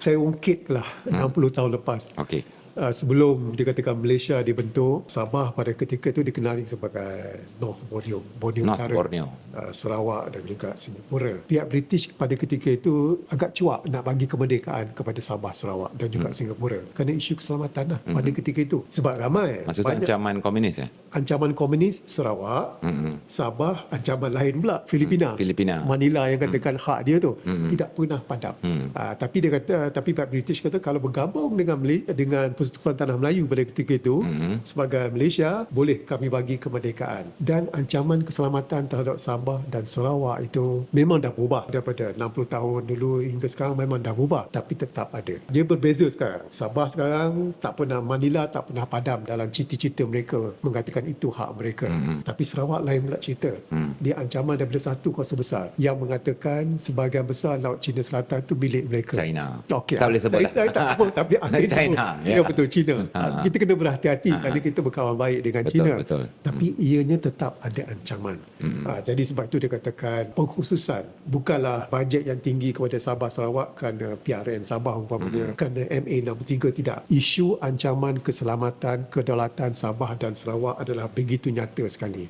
saya ungkitlah Hmm. 60 tahun lepas. Okey. Uh, sebelum dikatakan Malaysia dibentuk, Sabah pada ketika itu dikenali sebagai North Borneo, Borneo North Utara, Borneo. Uh, Sarawak dan juga Singapura. Pihak British pada ketika itu agak cuak nak bagi kemerdekaan kepada Sabah, Sarawak dan juga Singapura kerana isu keselamatan lah pada ketika itu. Sebab ramai Maksud banyak ancaman komunis ya? ancaman komunis Sarawak, Sabah, ancaman lain pula Filipina. Filipina. Manila yang katakan hak dia tu tidak pernah padam. Hmm. Ah, tapi dia kata tapi pihak British kata kalau bergabung dengan Malaysia dengan Persekutuan Tanah Melayu pada ketika itu sebagai Malaysia boleh kami bagi kemerdekaan dan ancaman keselamatan terhadap Sabah dan Sarawak itu memang dah berubah daripada 60 tahun dulu hingga sekarang memang dah berubah tapi tetap ada. Dia berbeza sekarang. Sabah sekarang tak pernah Manila tak pernah padam dalam cita-cita mereka mengatakan itu hak mereka. Tapi Sarawak lain pula cerita. Dia ancaman daripada satu kuasa besar yang mengatakan sebahagian besar Laut Cina Selatan itu milik mereka. China. Okey. Tak boleh sebut Saya, lah. saya tak sebut tapi akhirnya China, Ya, ya. Betul China. Ha. Kita kena berhati-hati kerana kita berkawan baik dengan Betul, China. betul. Tapi ianya tetap ada ancaman. Ha, jadi sebab itu dia katakan pengkhususan bukanlah bajet yang tinggi kepada Sabah Sarawak kerana PRN Sabah umpamanya kerana MA63 tidak. Isu ancaman keselamatan kedaulatan Sabah dan Sarawak adalah begitu nyata sekali.